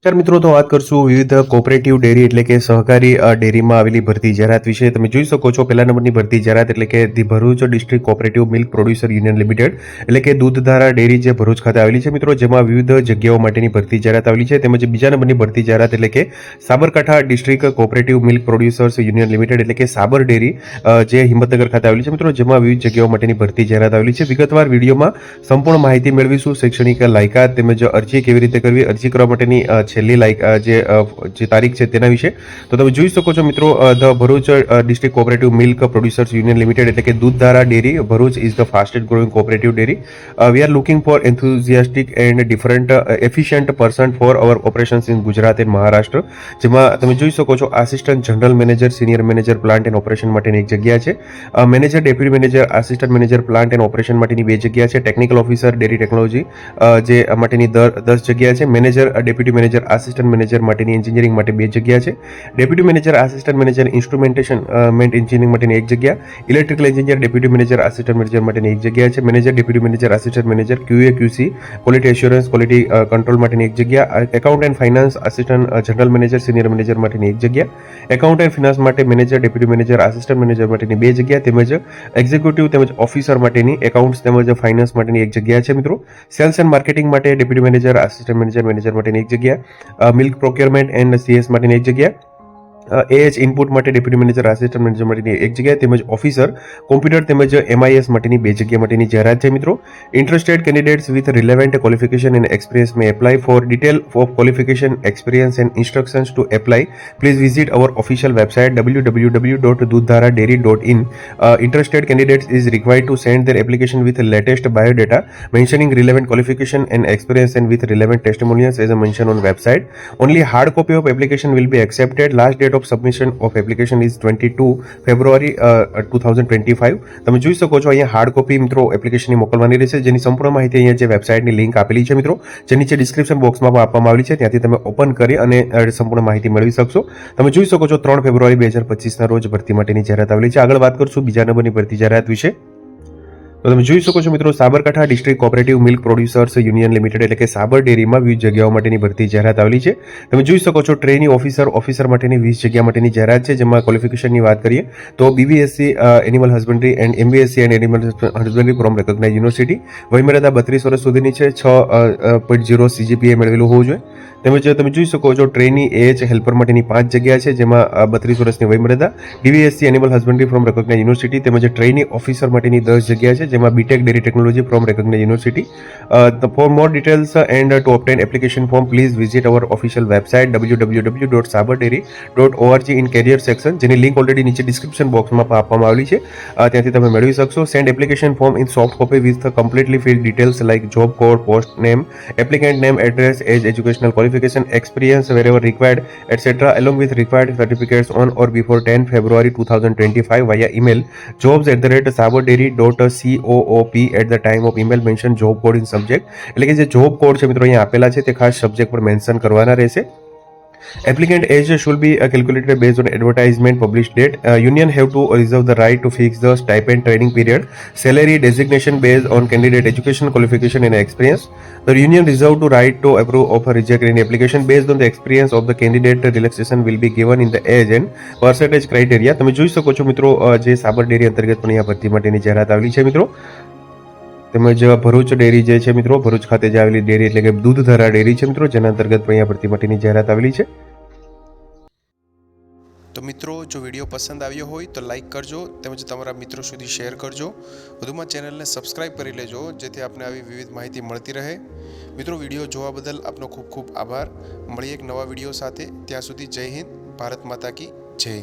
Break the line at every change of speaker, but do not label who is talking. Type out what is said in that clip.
નમસ્કાર મિત્રો, તો વાત કરશું વિવિધ કોઓપરેટિવ ડેરી એટલે કે સહકારી ડેરીમાં આવેલી ભરતી જાહેરાત વિશે. તમે જોઈ શકો છો, પહેલા નંબરની ભરતી જાહેરાત એટલે કે the Bharuch district cooperative milk producer union limited એટલે કે દૂધધારા ડેરી જે ભરૂચ ખાતે આવેલી છે. મિત્રો, જેમાં વિવિધ જગ્યાઓ માટેની ભરતી જાહેરાત આવેલી છે. તેમજ બીજા નંબરની ભરતી જાહેરાત એટલે કે Sabarkantha district cooperative milk producers union limited એટલે કે સાબર ડેરી જે હિંમતનગર ખાતે આવેલી છે. મિત્રો, જેમાં વિવિધ જગ્યાઓ માટેની ભરતી જાહેરાત આવેલી છે. વિગતવાર વિડીયોમાં સંપૂર્ણ માહિતી મેળવીશું. શૈક્ષણિક લાયકાત તેમજ અરજી કેવી રીતે કરવી, અરજી કરવા માટેની છેલ્લી લાઈક જે જે તારીખ છે તેના વિશે. તો તમે જોઈ શકો છો મિત્રો the Bharuch district cooperative milk producers union limited એટલે કે Dudhdhara dairy, Bharuch is the fastest growing cooperative dairy. We are looking for enthusiastic and different efficient person for our operations in Gujarat and Maharashtra. જેમાં તમે જોઈ શકો છો assistant general manager senior manager plant and operation માટેની એક જગ્યા છે. Manager deputy manager assistant manager plant and operation માટેની બે જગ્યા છે. ટેકનિકલ ઓફિસર ડેરી ટેકનોલોજી જે માટેની દર, દસ જગ્યા છે. Manager deputy manager assistant manager માટેની એન્જિનિયરિંગ માટે બે જગ્યા છે. Deputy manager assistant manager instrumentation મેન્ટ એન્જિનિયરિંગ માટેની એક જગ્યા. Electrical engineer deputy manager assistant manager માટેની એક જગ્યા છે. Manager deputy manager assistant manager QA QC quality assurance quality control માટેની એક જગ્યા. Account and finance assistant general manager senior manager માટેની એક જગ્યા. એકાઉન્ટ એન્ડ ફિનાન્સ માટે manager deputy manager assistant manager માટેની બે જગ્યા. તેમજ એક્ઝિક્યુટિવ તેમજ ઓફિસર માટેની એકાઉન્ટ્સ તેમજ ફાઇનાન્સ માટેની એક જગ્યા છે મિત્રો. સેલ્સ એન્ડ માર્કેટિંગ માટે deputy manager assistant manager manager માટેની એક જગ્યા. મિલ્ક પ્રોક્યોરમેન્ટ એન્ડ સીએસ માટેની એક જગ્યા એએચ ઇનપુટ માટે ડેપ્યુટી મેનેજર આસિસ્ટન્ટ મેનેજર માટેની એક જગ્યા તેમજ ઓફિસર કોમ્પ્યુટર તેમજ એમઆઈએસ માટેની બે જગ્યા માટેની જાહેરાત છે મિત્રો. Interested candidates with relevant qualification and experience may apply for detail of qualification experience and instructions to apply please visit our official website W W W dot Dudhdhara dairy dot in interested candidates is required to send their application with latest biodata, mentioning relevant qualification and experience and with relevant testimonials as a mention on website. Only hard copy of application will be accepted. Last of of submission of application is 22 February two thousand twenty five તમે જોઈ શકો છો અહીંયા hard copy મિત્રો એપ્લિકેશનની મોકલવાની રહેશે. જેની સંપૂર્ણ માહિતી અહીંયા જે વેબસાઇટની લિંક આપેલી છે મિત્રો જે નીચે ડિસ્ક્રિપ્શન બોક્સમાં પણ આપવામાં આવેલી છે. ત્યાંથી તમે ઓપન કરી અને સંપૂર્ણ માહિતી મેળવી શકશો. તમે જોઈ શકો છો ત્રણ ફેબ્રુઆરી બે હજાર પચીસના રોજ ભરતી માટેની જાહેરાત આવેલી છે. આગળ વાત કરશું બીજા નંબરની ભરતી જાહેરાત વિશે. તો તમે જોઈ શકો છો મિત્રો, Sabarkantha district cooperative milk producers union limited એટલે કે સાબર ડેરીમાં વિવિધ જગ્યાઓ માટેની ભરતી જાહેરાત આવેલી છે. તમે જોઈ શકો છો, ટ્રેની ઓફિસર ઓફિસર માટેની વીસ જગ્યા માટેની જાહેરાત છે, જેમાં ક્વોલિફિકેશનની વાત કરીએ તો BBSc animal husbandry and MBSc and animal husbandry from recognise university વયમર્યાદા બત્રીસ વર્ષ સુધીની છે, છ પોઈન્ટ ઝીરો સીજીપીએ મેળવેલું હોવું જોઈએ. તેમજ તમે જોઈ શકો છો, ટ્રેની એજ હેલ્પર માટેની પાંચ જગ્યા છે, જેમાં બત્રીસ વર્ષની વયમર્યાદા. DVSc animal husbandry from recognise university તેમજ ટ્રેની ઓફિસર માટેની દસ જગ્યા છે જેમાં BTech dairy technology from recognise university for more details and to obtain application form please visit our official website W W W dot Sabar dairy dot ORG in career section જેની link already નીચે description બોક્સમાં આપવામાં આવેલી છે. ત્યાંથી તમે મેળવી શકશો. Send application form in soft copy with completely field details like job code post name applicant name, address, age, educational qualification, experience wherever required etc along with required certificates on or before 10 february 2025 via email, jobs at the rate sabardairy.coop at the time of email mention job code in subject એટલે કે જે job code છે મિત્રો અહીંયા આપેલા છે તે ખાસ સબ્જેક્ટ પર મેન્શન કરવાના રહેશે Applicant age should be uh, calculated based on advertisement published date. Uh, union have to reserve the right to fix the stipend training period, salary designation based on candidate education, qualification and experience. The union reserve to right to approve or reject any application based on the experience of the candidate. Relaxation will be given in the age and percentage criteria. તમે જોઈ શકો છો મિત્રો જે સાબર dairy અંતર્ગત પણ અહીંયા ભરતી માટેની જાહેરાત આવેલી છે મિત્રો તેમજ ભરૂચ ડેરી જે છે મિત્રો, ભરૂચ ખાતે જે આવેલી ડેરી એટલે કે દૂધધારા ડેરી છે મિત્રો, જેના અંતર્ગત અહીંયા ભરતી માટેની જાહેરાત આવેલી છે.
તો મિત્રો, જો વીડિયો પસંદ આવ્યો હોય તો લાઈક કરજો, તેમજ તમારા મિત્રો સુધી શેર કરજો. વધુમાં ચેનલને સબસ્ક્રાઇબ કરી લેજો, જેથી આપને આવી વિવિધ માહિતી મળતી રહે. મિત્રો, વીડિયો જોવા બદલ આપનો ખૂબ ખૂબ આભાર. મળીએ એક નવા વીડિયો સાથે. ત્યાં સુધી જય હિન્દ, ભારત માતા કી જય.